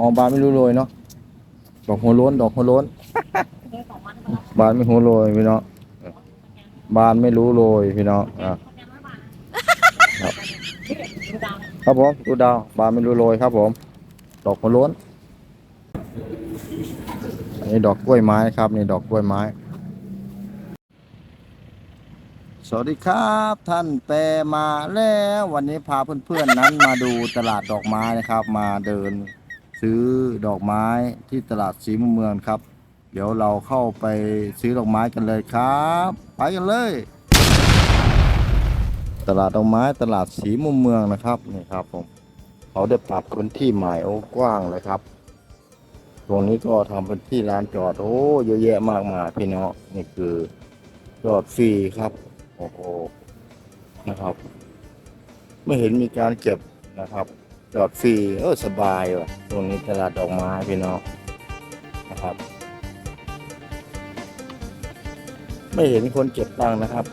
อ๋อบานไม่รู้โรยเนาะดอกหัวโล้นดอกหัวโล้น บานไม่รู้โรยพี่เน้องบานไม่รู้โรยพี่เน้องอะครับครับผมดูดาว บานไม่รู้โรยครับผม ดอกหัวโล้นอันนี้ดอกกล้วยไม้ครับนี่ดอกกล้วยไม้ สวัสดีครับท่านแปรมาแล้ว วันนี้พาเพื่อนๆนั้นมาดูตลาดดอกไม้นะครับ มาเดิน ซื้อดอกไม้ที่ตลาดสีมุมเมืองครับ เดี๋ยวเราเข้าไปซื้อดอกไม้กันเลยครับ ไปกันเลย ตลาดดอกไม้ตลาดสีมุมเมืองนะครับนี่ครับผมเขาได้ปรับพื้นที่ใหม่โอ้กว้างเลยครับ ตรงนี้ก็ทำเป็นที่ร้านจอดโอ้เยอะแยะมากมายพี่น้องนี่คือจอดฟรีครับโอ้โหนะครับ ไม่เห็นมีการเก็บนะครับ จอดฟรีเออสบายว่ะ ตรงนี้ตลาดดอกไม้พี่น้องนะครับ ไม่เห็นคนเก็บตังค์นะครับ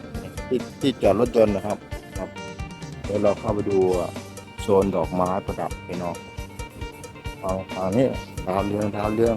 ที่ที่จอดรถยนต์นะครับครับเดี๋ยวเราเข้าไปดูโซนดอกไม้ประดับพี่น้องฝั่งฝั่งนี้ดาวเรืองดาวเรือง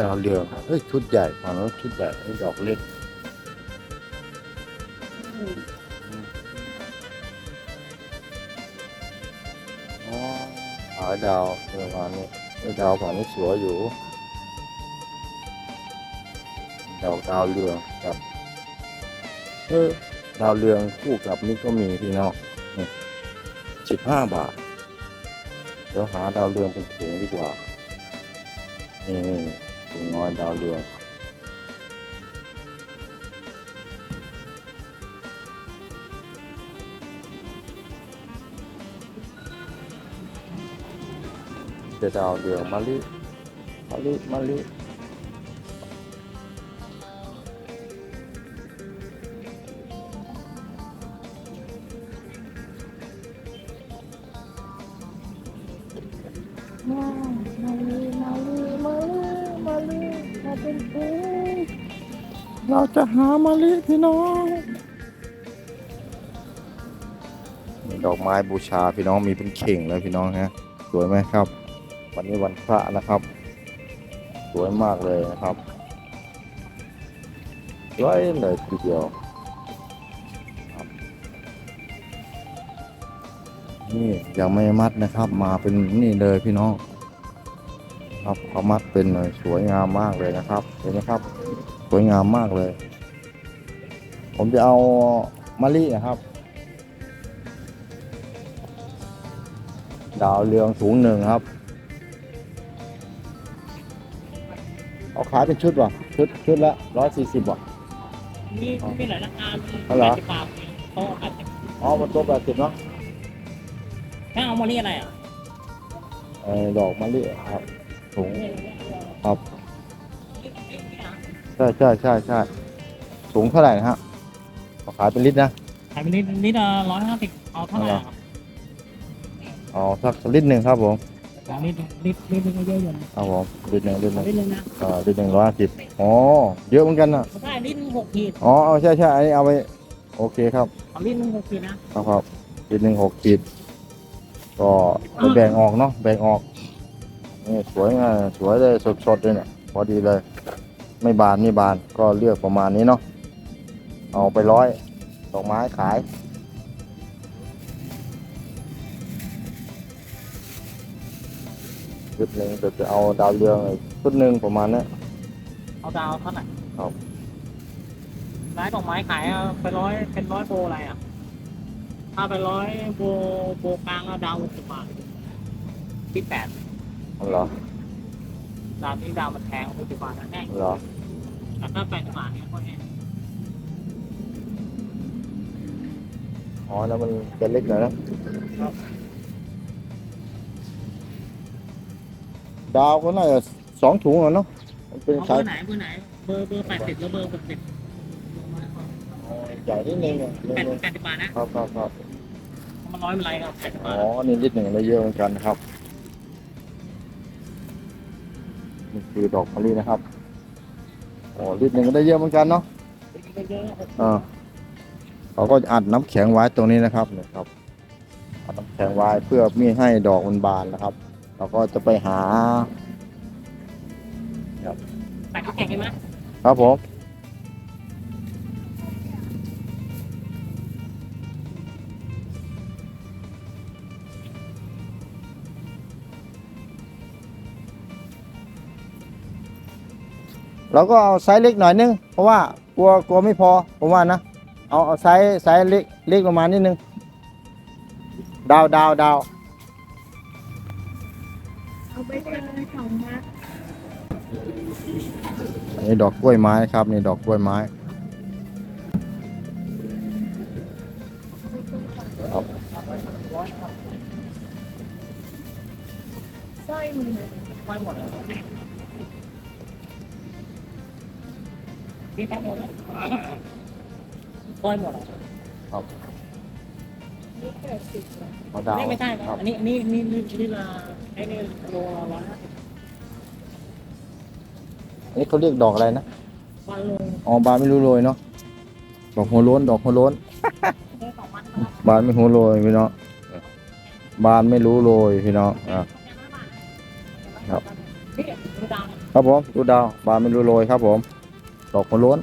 ดาวเรืองเฮ้ยชุดใหญ่ฝั่งนู้นชุดใหญ่ไอ้ดอกเล็กอ๋อหาดาวเรือมานี่ไอ้ดาวฝั่งนี้สวยอยู่ ดาวดาวเรืองครับเออดาวเรืองคู่กับนี่ก็มีพี่น้องสิบห้าบาท เดี๋ยวหาดาวเรืองเป็นถุงดีกว่า นี่ ถุงน้อยดาวเรืองเดี๋ยวดาวเรืองมะลิมะลิมะลิ เราจะหามะลิพี่น้องดอกไม้บูชาพี่น้องมีเป็นเข่งเลยพี่น้องฮะสวยไหมครับ วันนี้วันพระนะครับ สวยมากเลยนะครับสวยเลยทีเดียวนี่ยังไม่มัดนะครับ มาเป็นนี่เลยพี่น้อง ครับเขามัดเป็นเลยสวยงามมากเลยนะครับเห็นไหมครับ สวยงามมากเลย ผมจะเอามะลินะครับ ดาวเรืองสูงหนึ่งครับ เอาขายเป็นชุดวะชุดชุดละร้อยสี่สิบวะมีมีหลายราคาอ๋อเหรอแปดสิบบาทโต๊ะอาจจะอ๋อมันตัวแปดสิบเนาะถ้าเอามาเรียอะไรอะไอ้ดอกมะลิครับสูงครับ ใช่ใช่ใช่ใช่สูงเท่าไหร่นะฮะเอาขายเป็นลิตรนะ ขายเป็นลิตรลิตรร้อยห้าสิบเอาเท่าไหร่เอาเหรอครับเอาสักลิตรหนึ่งครับผมเอาลิตรลิตรลิตรนึงก็เยอะอยู่นะครับผมลิตรหนึ่งลิตรหนึ่งลิตรนึงนะอ่าลิตรหนึ่งร้อยห้าสิบอ๋อเยอะเหมือนกันนะใช่ลิตรนึงหกขีดอ๋อเอาใช่ใช่อันนี้เอาไปโอเคครับเอาลิตรนึงหกขีดนะครับครับลิตรหนึ่งหกขีดก็ไปแบ่งออกเนาะแบ่งออกนี่สวยงามสวยเลยสดๆเลยเนี่ยพอดีเลย ไม่บานไม่บานก็เลือกประมาณนี้เนาะเอาไปร้อยดอกไม้ขายชุดหนึ่งจะจะเอาดาวเรืองอีกชุดหนึ่งประมาณนี้เอาดาวเท่าไหร่ครับร้านดอกไม้ขายเอาไปร้อยเป็นร้อยโบอะไรอะถ้าไปร้อยโบโบกลางเอาดาวหกสิบบาทที่แปดเหรอ ดาวที่ดาวมันแพงหกสิบบาทนะแน่เหรอแต่ถ้าแปดสิบบาทเนี่ยก็แน่อ๋อแล้วมันจะเล็กหน่อยนะดาวก็น่าจะสองถุงอะเนาะมันเป็นเอาเบสาอยร์ไหนเบอร์ไหนเบอร์เบอร์แปดสิบแล้วเบอร์หกสิบใหญ่นิดนึงอะแปดแปดสิบบาทนะครับครับครับมันร้อยเป็นไรครับแปดสิบอ๋บาอทนี่ลิตรหนึ่งได้เยอะเหมือนกันนะครับ นี่คือดอกมะลินะครับอ๋อลิตรหนึ่งก็ได้เยอะเหมือนกันเนาะเยอะๆครับอ่าเขาก็อัดน้ำแข็งไว้ตรงนี้นะครับเนี่ยครับอัดน้ำแข็งไว้เพื่อไม่ให้ดอกมันบานนะครับ เราก็จะไปหาใส่น้ำแข็งใช่ไหมครับผม เราก็เอาไซส์เล็กหน่อยนึง เพราะว่ากลัวกลัวไม่พอผมว่านะเอาเอาไซส์ไซส์เล็กเล็กประมาณนิดนึง ดาวดาวดาวเอาไปเจอของนะอันนี้ดอกกล้วยไม้ครับนี่ดอกกล้วยไม้ ร้อยหมดเลยนี่เกิดสิบเลยเอาดาวนี่ไม่ใช่ครับอันนี้อันนี้นี่นี่นี่ละไอ้นี่โลละร้อยห้าสิบอันนี้เขาเรียกดอกอะไรนะวันลงอ๋อบานไม่รู้โรยเนาะดอกหัวโล้นดอกหัวโล้น ได้สองวันนะครับบานไม่รู้โรยพี่น้องบานไม่รู้โรยพี่น้องอะ ครับ นี่ดูดาวนะครับผมดูดาวบานไม่รู้โรยครับผม ดอกหัวโล้น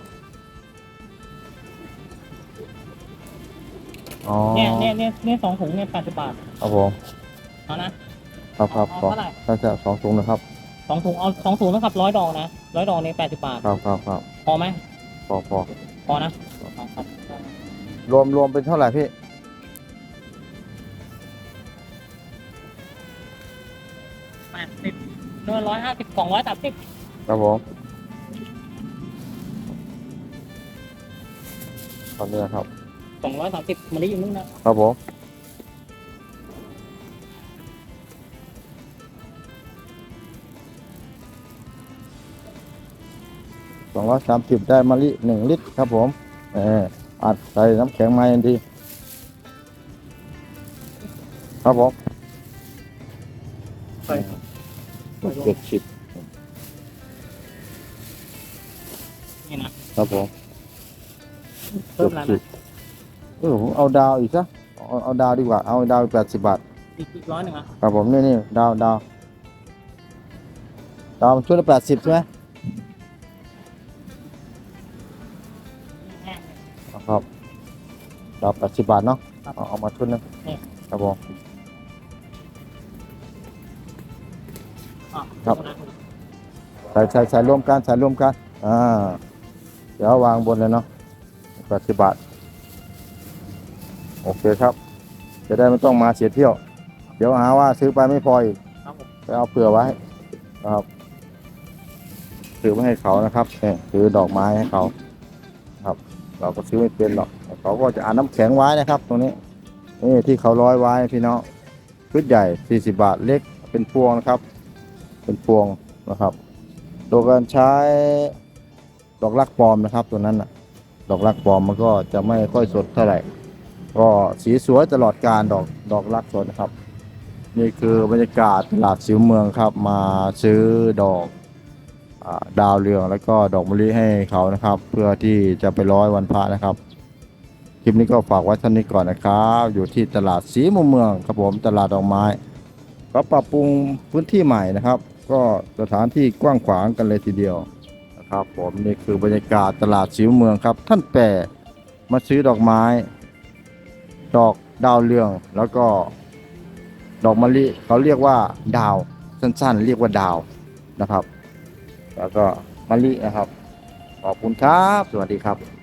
อ๋อเนี่ยเนี่ยเนี่ยเนี่ยสองถุงเนี่ยแปดสิบบาทครับผมเอานะครับครับเอาขอเท่าไหร่ถ้าจะสองถุงนะครับ สองถุงเอาสองถุงนะครับร้อยดอกนะร้อยดอกเนี่ยแปดสิบบาทครับครับครับพอไหมพอพอพอนะเอาครับรวมรวมเป็นเท่าไหร่พี่แปดสิบเนื้อร้อยห้าสิบสองร้อยสามสิบครับผมตอนนี้ครับ สองร้อยสามสิบมันนี้อยู่นู่นนะครับผมสองร้อยสามสิบได้มะลิหนึ่งลิตรครับผมเอออัดใส่น้ำแข็งมาทันทีครับผมเจ็ดสิบนี่นะครับผม เพิ่มอะไรสินะบเออผมเอาดาวอีกซะเอาเอาดาวดีกว่า เอาดาวแปดสิบบาท อีกอีกร้อยหนึ่งอะครับผมนี่นี่ดาวดาวดาวมันชุดละแปดสิบใช่ไหมแห้ง ครับดาวแปดสิบบาทเนาะครับ เอาเอามาชุดหนึงนี่ครับผม อะครับ ใส่ใส่ใส่รวมกันใส่รวมกันอ่าเดี๋ยววางบนเลยเนาะแปดสิบบาท โอเคครับ จะได้ไม่ต้องมาเสียเที่ยว เดี๋ยวหาว่าซื้อไปไม่พออีกครับผมไปเอาเผื่อไว้ครับซื้อไว้ให้เขานะครับเนี่ยซื้อดอกไม้ให้เขาครับ เราก็ซื้อไม่เป็นหรอกเขาก็จะอ่านน้ำแข็งไว้นะครับ ตรงนี้นี่ที่เขาร้อยไว้พี่น้องชุดใหญ่40บาทเล็กเป็นพวงนะครับ เป็นพวงนะครับโดยการใช้ดอกรักปลอมนะครับ ตัวนั้นนะดอกรักปลอมมันก็จะไม่ค่อยสดเท่าไหร่ ก็สีสวยตลอดการดอกดอกรักสดนะครับ นี่คือบรรยากาศตลาดสิวเมืองครับ มาซื้อดอกอดาวเรืองแล้วก็ดอกมะลิให้เขานะครับ เพื่อที่จะไปร้อยวันพระนะครับคลิปนี้ก็ฝากไว้ท่านี้ก่อนนะครับ อยู่ที่ตลาดสีมุมเมืองครับผมตลาดดอกไม้ ก็ปรับปรุงพื้นที่ใหม่นะครับ ก็สถานที่กว้างขวางกันเลยทีเดียวนะครับ ผมนี่คือบรรยากาศตลาดสีมุมเมืองครับ ท่านแปรมาซื้อดอกไม้ ดอกดาวเรือง แล้วก็ ดอกมะลิเขาเรียกว่าดาวสั้นๆ เรียกว่าดาวนะครับ แล้วก็มะลินะครับ ขอบคุณครับ สวัสดีครับ